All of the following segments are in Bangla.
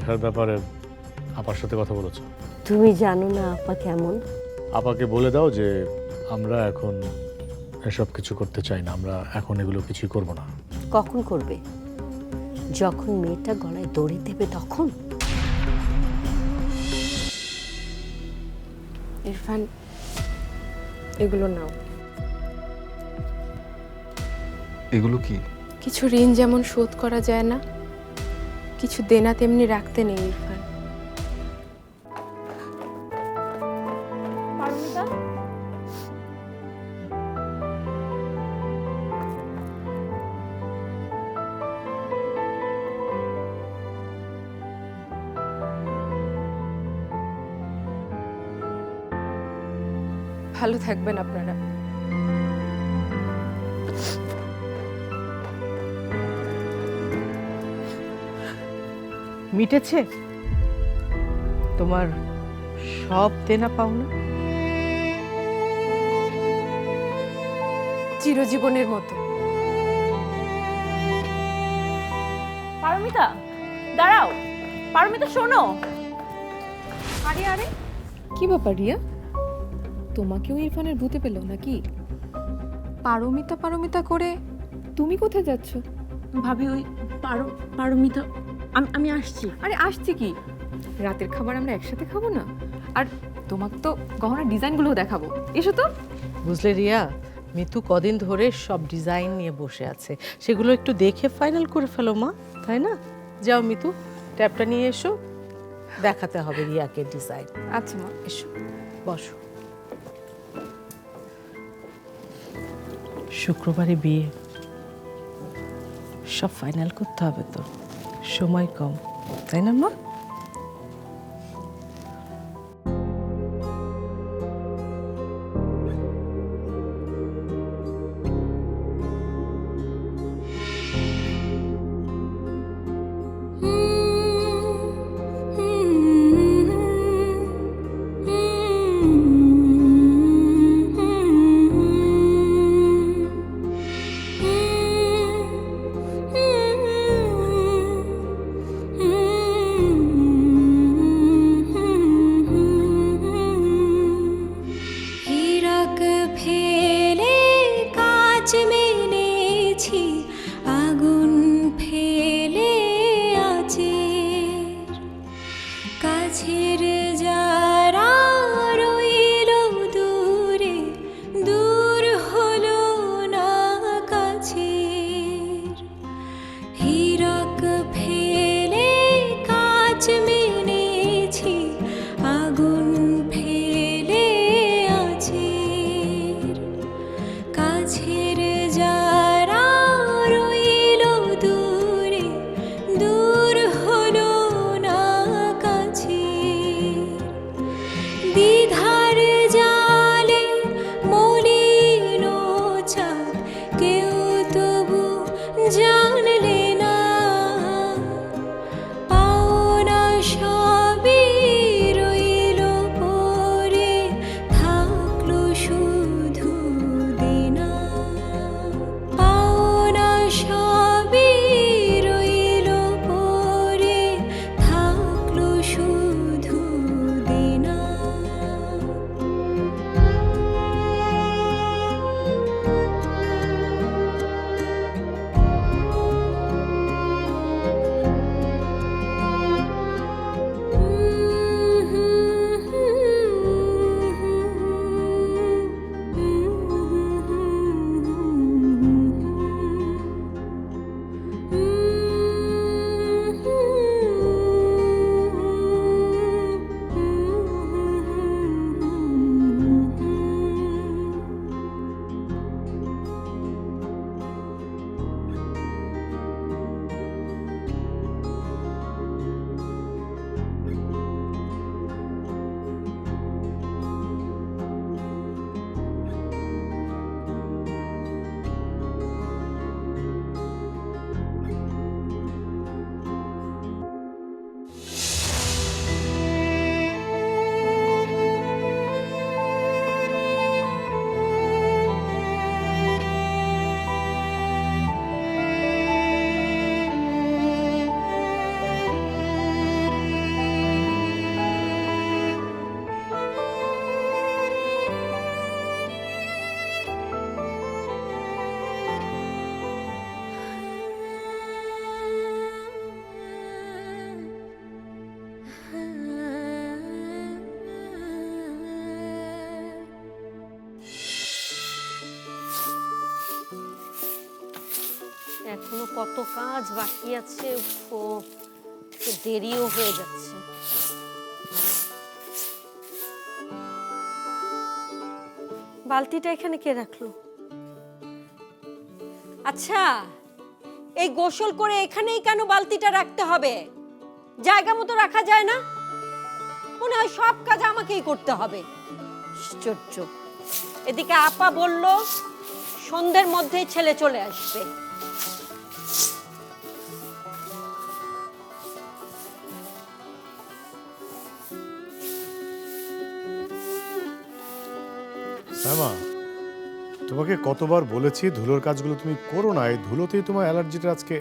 দেখার ব্যাপারে আপার সাথে কথা বলেছ। তুমি জানো না আপা কেমন? আপাকে বলে দাও যে আমরা এখন এসব কিছু করতে চাই না আমরা এখন এগুলো কিছুই করব না। কখন করবে? যখন মেয়েটা গলায় দড়ি দেবে তখন? ইরফান এগুলো নাও। এগুলো কি? কিছু ঋণ যেমন শোধ করা যায় না কিছু দেনা তেমনি রাখতে নেই ইরফান। ভালো থাকবেন আপনারা। মিটেছে? তোমার সব দেনা পাওনা চিরজীবনের মতো। পারমিতা দাঁড়াও। পারমিতা শোনো। আরে আরে কি ব্যাপার রিয়া? তোমাকেও ইরফানের ভূতে পেল নাকি? পারমিতা পারমিতা করে তুমি কোথায় যাচ্ছ? ভাবি ওই পারো পারমিতা আমি আমি আসছি। আরে আসছি কি? রাতের খাবার আমরা একসাথে খাব না? আর তোমাকে তো গহনার ডিজাইনগুলোও দেখাবো। এসো তো। বুঝলে রিয়া মিতু কদিন ধরে সব ডিজাইন নিয়ে বসে আছে। সেগুলো একটু দেখে ফাইনাল করে ফেলো মা তাই না? যাও মিতু ট্যাবটা নিয়ে এসো। দেখাতে হবে রিয়াকে ডিজাইন। আচ্ছা মা এসো। বসো। শুক্রবারে বিয়ে। সব ফাইনাল করতে হবে তো। সময় কম তাই না মা? কত কাজ বাকি আছে? ও দেরিও হয়ে যাচ্ছে। বালতিটা এখানে কে রাখল? আচ্ছা এই গোসল করে এখানেই কেন বালতিটা রাখতে হবে? জায়গা মতো রাখা যায় না? মনে হয় সব কাজ আমাকেই করতে হবে। আশ্চর্য। এদিকে আপা বলল, সন্ধ্যের মধ্যেই ছেলে চলে আসবে। শ্যামা তোমাকে কতবার বলেছি ধুলোর কাজগুলো তুমি করো না এই ধুলোতেই তোমার অ্যালার্জিটা আজকে।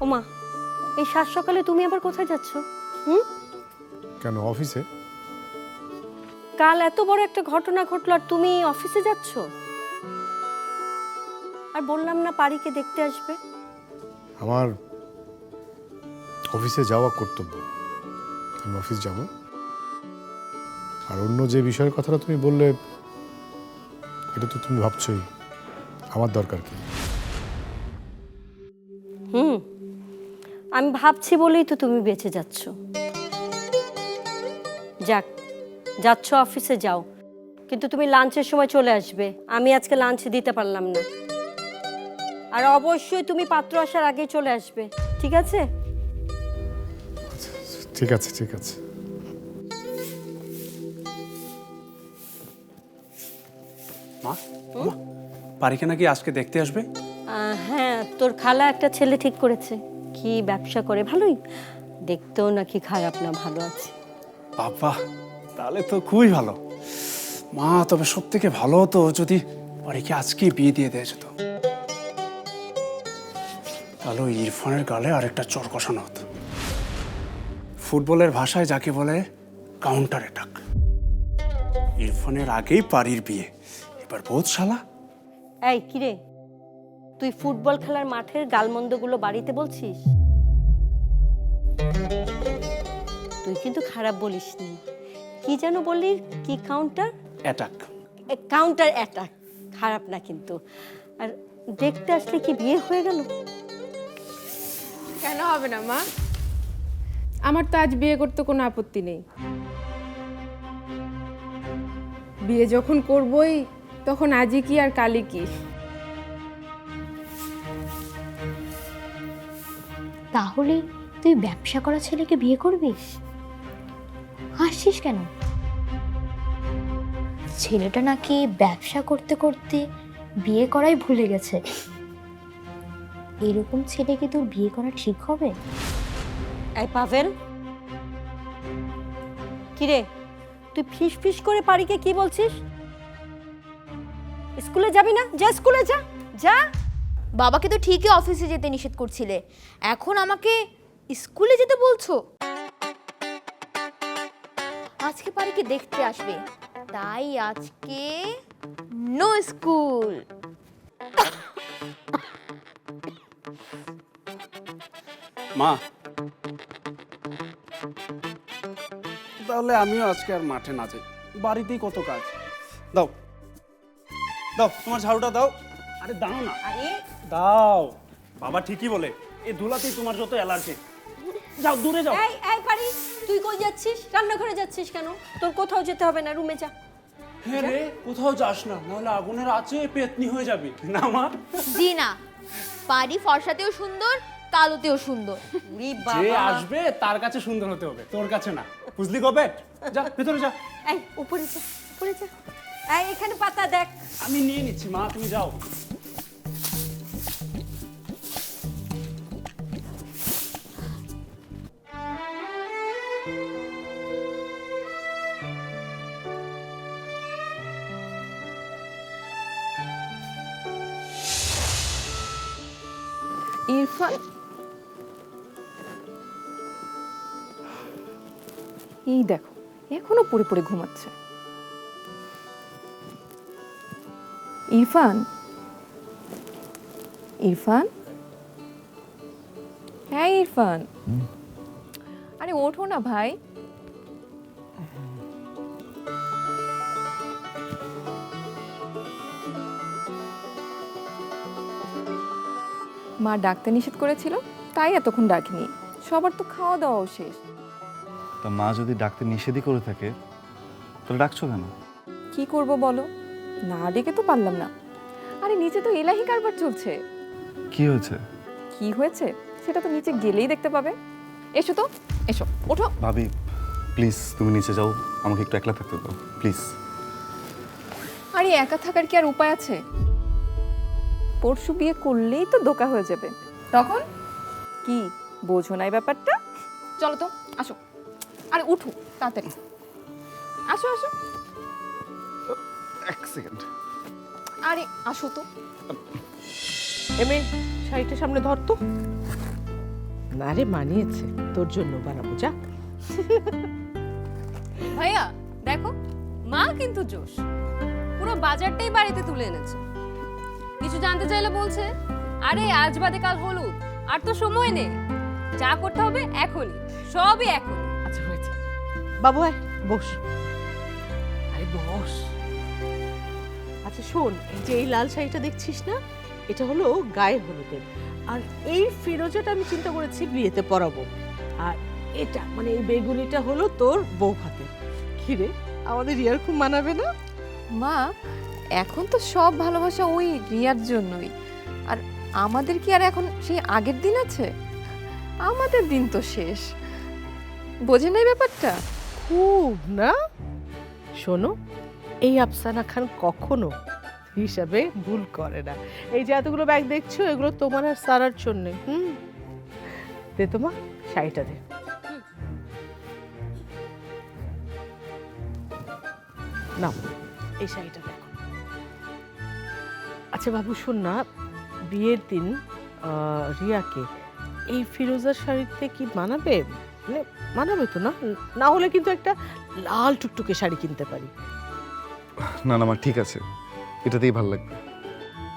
ওমা এই সাত সকালে তুমি আবার কোথায় যাচ্ছ? হুম? কেন অফিসে? কাল এত বড় একটা ঘটনা ঘটলো আর তুমি অফিসে যাচ্ছ? আর বললাম না পারিকে দেখতে আসবে? আমার অফিসে যাওয়া কর্তব্য। আমি অফিস যাব। আর অন্য যে বিষয়ের কথাটা তুমি বললে এটা তো তুমি ভাবছোই। আমার দরকার কি? হুম আমি ভাবছি বলেই তো তুমি বেঁচে যাচ্ছ। যাক যাচ্ছ অফিসে যাও কিন্তু তুমি লাঞ্চের সময় চলে আসবে। আমি আজকে লাঞ্চ দিতে পারলাম না। আর অবশ্যই তুমি পাত্র আসার আগেই চলে আসবে ঠিক আছে? ঠিক আছে ঠিক আছে। মা মা পারিকে নাকি আজকে দেখতে আসবে? আহ, হ্যাঁ তোর খালা একটা ছেলে ঠিক করেছে। কি ব্যবসা করে ভালোই? দেখতেও নাকি খারাপ না ভালো আছে। বাবা তাহলে তো খুবই ভালো। মা তবে সব থেকে ভালো হতো যদি পারিকে আজকে বিয়ে দিয়ে দেওয়া যেত। তাহলে ওই ইরফানের গালে আরেকটা চর কষানো হতো। ফুটবলের ভাষায় যাকে বলে কাউন্টার অ্যাটাক ইরফানের আগেই পারির বিয়ে। এবার বোধ শালা। এই কিরে তুই ফুটবল খেলার মাঠের গালমন্দগুলো বাড়িতে বলছিস? তুই কিন্তু খারাপ বলিসনি। কি যেন বললি? কি কাউন্টার অ্যাটাক কাউন্টার অ্যাটাক খারাপ না কিন্তু। আর দেখতে আসলে কি বিয়ে হয়ে গেল? কেন হবে না মা? আমার তো আজ বিয়ে করতে কোনো আপত্তি নেই। বিয়ে যখন করবই তখন আজই কি আর কালই কি? তাহলে তুই ব্যবসা করা ছেলেকে বিয়ে করবি? হাসছিস কেন? ছেলেটা নাকি ব্যবসা করতে করতে বিয়ে করাই ভুলে গেছে। এরকম ছেলেকে তোর বিয়ে করা ঠিক হবে? এই পাভেল। কিরে তুই ফিস ফিস করে পারিকে কি বলছিস? স্কুলে যাবি না? যা স্কুলে যা। যা। বাবাকে তো ঠিকই অফিসে যেতে নিষেধ করছিলে। এখন আমাকে স্কুলে যেতে বলছো? আজকে পারিকে দেখতে আসবে? তাই আজকে নো স্কুল মা। তাহলে আমিও আজকে আর মাঠে না যাই। বাড়িতেই কত কাজ? দাও। দাও তোমার ঝাড়ুটা দাও। আরে দাও না। আরে। দাও। বাবা ঠিকই বলে এই ধুলাতেই তোমার যত অ্যালার্জি। যাও দূরে যাও। এই এই পারি তুই কই যাচ্ছিস? রান্নাঘরে যাচ্ছিস কেন? তোর কোথাও যেতে হবে না রুমে যা। হ্যাঁ রে কোথাও যাস না নাহলে আগুনের আছে পেতনি হয়ে যাবি। না মা? জি না। পারি ফর্সাতেও সুন্দর কালোতেও সুন্দর। উরি যে বাবা। আসবে তার কাছে সুন্দর হতে হবে তোর কাছে না। বুঝলি কবে? যা ভেতরে যা। এই উপরে যা উপরে যা। এই এখানে পাতা দেখ। আমি নিয়ে নিচ্ছি মা তুমি যাও। ইরফান? এই দেখো এখনও পড়ে পড়ে ঘুমাচ্ছে। ইরফান। ইরফান? হ্যাঁ ইরফান। আরে ওঠো না ভাই। মা ডাকতে নিষেধ করেছিল তাই এতক্ষণ ডাকিনি। সবার তো খাওয়া দাওয়াও শেষ। তা মা যদি ডাকতে নিষেধই করে থাকে তাহলে ডাকছো কেন? কি করব বলো? না ডেকে তো পারলাম না। আরে নিচে তো এলাহি কারবার চলছে। কি হয়েছে? কি হয়েছে? সেটা তো নিচে গেলেই দেখতে পাবে। এসো তো এসো ওঠো। ভাবি প্লিজ তুমি নিচে যাও আমাকে একটু একলা থাকতে দাও প্লিজ। আরে একা থাকার কি আর উপায় আছে? পরশু বিয়ে করলেই তো দোকা হয়ে যাবে। তখন? কি বোঝো না এই ব্যাপারটা? চলো তো আসো। আরে উঠো তাড়াতাড়ি। আসো আসো। এক সেকেন্ড আরে আসো তো। এমে শাড়িটা সামনে ধর তো। না রে মানিয়েছে। তোর জন্য বানাবো যা। ভাইয়া দেখো মা কিন্তু জোশ। পুরো বাজারটাই বাড়িতে তুলে এনেছে। কিছু জানতে চাইলে বলছে আরে আজ বাদে কাল হলুদ। আর তো সময় নেই। যা করতে হবে এখনই। সবই এখনই। আচ্ছা হয়েছে। বাবু বস। আরে বস। আচ্ছা শোন যে এই লাল শাড়িটা দেখছিস না? এটা হলো গায়ের হলুদের। আর এই ফিরোজাটা আমি চিন্তা করেছি বিয়েতে পরাবো। আর এটা মানে এই বেগুনিটা হলো তোর বউ হাতের কিরে আমাদের রিয়ার খুব মানাবে না? মা এখন তো সব ভালোবাসা ওই রিয়ার জন্যই। আর আমাদের কি আর এখন সেই আগের দিন আছে? আমাদের দিন তো শেষ। বোঝে নাই ব্যাপারটা? খুব না? শোনো এই আফসানা খান কখনো হিসাবে ভুল করে না। এই যে এতগুলো ব্যাগ দেখছ, এগুলো তোমার আর সারার জন্য। হুম? দে তোমা শাড়িটা দে। নাও, এই শাড়িটা দেখো। আচ্ছা বাবু, শোন না, বিয়ের দিন রিয়াকে এই ফিরোজার শাড়িতে কি মানাবে? মানে মানাবে তো না? না হলে কিন্তু একটা লাল টুকটুকে শাড়ি কিনতে পারি। না না মা ঠিক আছে। এটাতেই ভালো লাগবে।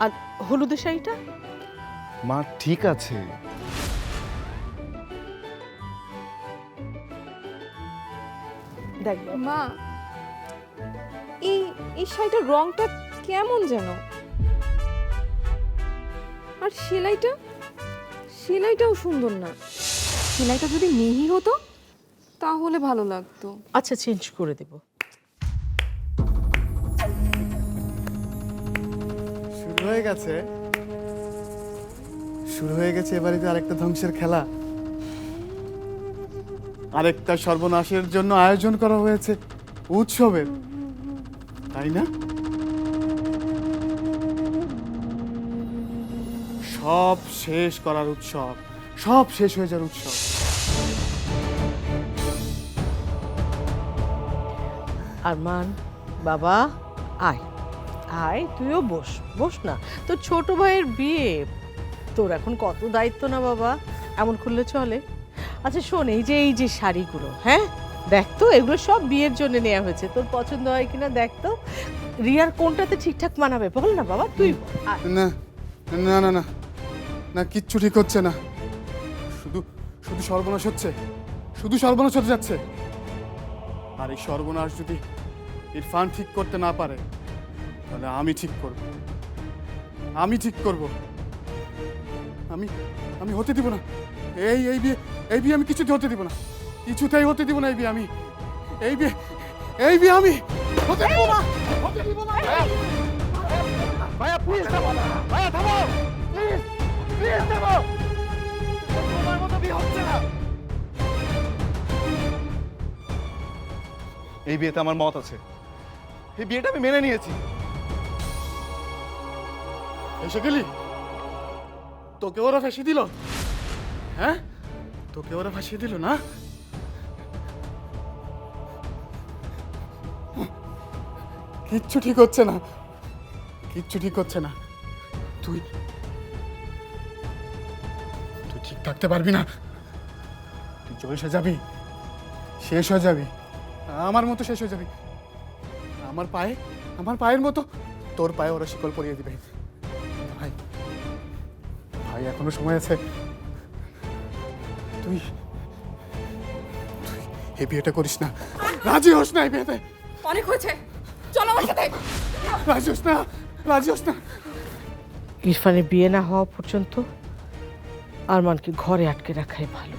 আর হলুদের শাড়িটা? মা ঠিক আছে। দেখ মা এই এই শাড়িটার রংটা কেমন যেন? আর সেলাইটা? সেলাইটাও সুন্দর না। সেলাইটা যদি মিহি হতো? তাহলে ভালো লাগতো। আচ্ছা চেঞ্জ করে দেব। হয়ে গেছে। শুরু হয়ে গেছে এবারে আরেকটা ধ্বংসের খেলা। আরেকটা সর্বনাশের জন্য আয়োজন করা হয়েছে উৎসবের তাই না? সব শেষ করার উৎসব, সব শেষ হয়ে যাওয়ার উৎসব। আরমান, বাবা, আয়। আয় তুইও বস বস না। তোর ছোট ভাইয়ের বিয়ে তোর এখন কত দায়িত্ব না বাবা? এমন করলে চলে। আচ্ছা শোন এই যে এই যে শাড়িগুলো হ্যাঁ? দেখ তো এগুলো সব বিয়ের জন্য নেওয়া হয়েছে। তোর পছন্দ হয় কিনা দেখ তো। রিয়ার কোনটাতে ঠিকঠাক মানাবে বল না বাবা তুই। না না না না। না কিচ্ছু ঠিক হচ্ছে না। শুধু শুধু সর্বনাশ হচ্ছে। শুধু সর্বনাশ হতে যাচ্ছে। আর এই সর্বনাশ যদি ইরফান ঠিক করতে না পারে তাহলে আমি ঠিক করব। আমি ঠিক করব। আমি আমি হতে দিব না। এই এই বিয়ে এই বিয়ে আমি কিছুতে হতে দিব না। কিছুতেই হতে দিব না এই বিয়ে আমি। এই বিয়ে এই বিয়ে আমি। হতে দিব না। হতে দিব না। ভাইয়া প্লিজ থামো ভাইয়া, থামো। প্লিজ প্লিজ থামো তোমার মতো বিয়ে হচ্ছে না। এই বিয়েতে আমার মত আছে। এই বিয়েটা আমি মেনে নিয়েছি। এসে গেলি? তোকে ওরা ফাঁসি দিল। হ্যাঁ? তোকে ওরা ফাঁসিয়ে দিল না? কিচ্ছু ঠিক হচ্ছে না। কিচ্ছু ঠিক হচ্ছে না। তুই তুই ঠিক থাকতে পারবি না। তুই চলে যাবি। শেষ হয়ে যাবি। আমার মতো শেষ হয়ে যাবি। আমার পায়ে আমার পায়ের মতো তোর পায়ে ওরা শিকল পরিয়ে দিবে। ভাই এখনও সময় আছে। তুই তুই এই বিয়েটা করিস না। রাজি হোস না এই বিয়েতে। অনেক হয়েছে। চলো আমার সাথে। রাজি হোস না রাজি হোস না। ইরফানের বিয়ে না হওয়া পর্যন্ত আরমানকে ঘরে আটকে রাখাই ভালো।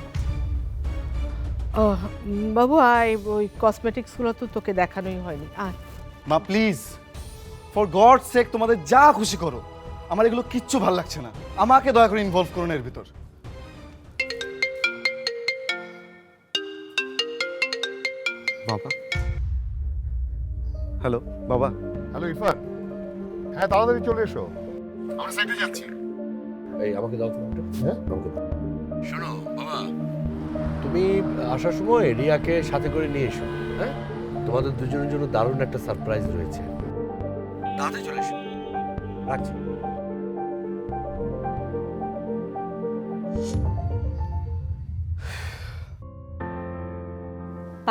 ও বাবু আয় ওই কসমেটিক্সগুলো তো তোকে দেখানোই হয়নি। আয়। মা প্লিজ ফর গড সেক তোমাদের যা খুশি করো। আমার এগুলো কিচ্ছু ভালো লাগছে না। আমাকে দয়া করে ইনভলভ করুন এর ভিতর। বাবা। হ্যালো বাবা। হ্যালো ইরফান। হ্যাঁ তাড়াতাড়ি চলে এসো। আমরা সাইডে যাচ্ছি। এই আমাকে দাও ফোনটা হ্যাঁ? আমাকে শোনো বাবা। তুমি আসার সময় রিয়াকে সাথে করে নিয়ে এসো হ্যাঁ? তোমাদের দুজনের জন্য দারুণ একটা সারপ্রাইজ রয়েছে। তাড়াতাড়ি চলে এসো। রাখছি।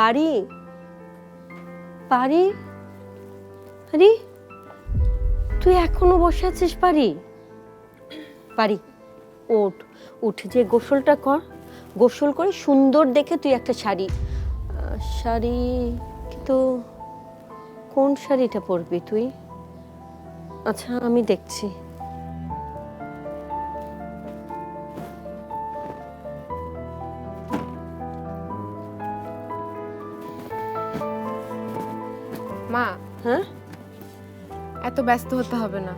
পারি? পারি? আরে তুই এখনও বসে আছিস, পারি? পারি। ওঠ, উঠে, যে গোসলটা কর। গোসল করে সুন্দর দেখে তুই একটা শাড়ি শাড়ি কিন্তু কোন শাড়িটা পরবি তুই? আচ্ছা আমি দেখছি। ব্যস্ত হতে হবে না।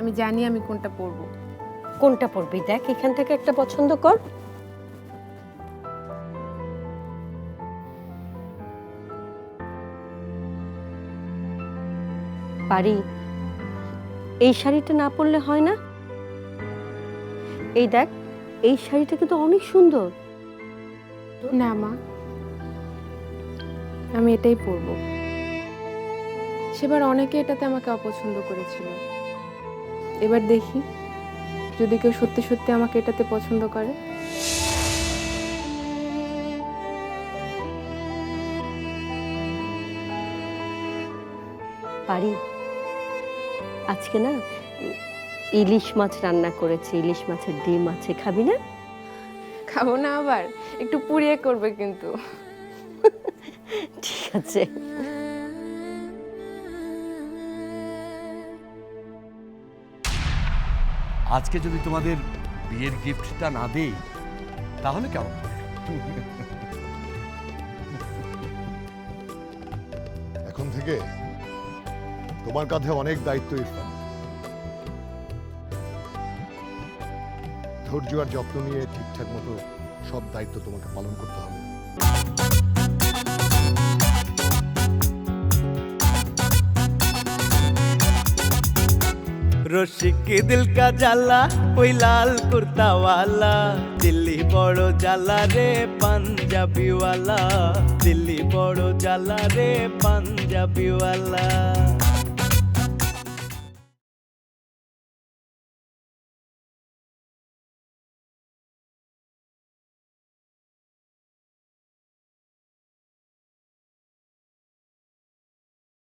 আমি জানি আমি কোনটা পরবো। কোনটা পরবি? দেখ এখান থেকে একটা পছন্দ কর। পারি এই শাড়িটা না পরলে হয় না? এই দেখ এই শাড়িটা কিন্তু অনেক সুন্দর। না মা আমি এটাই পরবো। সেবার অনেকে এটাতে আমাকে অপছন্দ করেছিল। এবার দেখি যদি কেউ সত্যি সত্যি আমাকে এটাতে পছন্দ করে। পারি। আজকে না ইলিশ মাছ রান্না করেছি ইলিশ মাছের ডিম আছে খাবি না? খাব না আবার একটু পুড়িয়ে করবে কিন্তু। ঠিক আছে। আজকে যদি তোমাদের বিয়ের গিফটটা না দেই, তাহলে কেমন? এখন থেকে তোমার কাঁধে অনেক দায়িত্ব ইরফান। ধৈর্য আর যত্ন নিয়ে ঠিকঠাক মতো সব দায়িত্ব তোমাকে পালন করতে হবে। রসিক দিল কা জালা ওই লাল কুর্তা ওয়ালা দিল্লি বড় জালা রে পাঞ্জাবি ওয়ালা দিল্লি বড় জালা রে পাঞ্জাবি ওয়ালা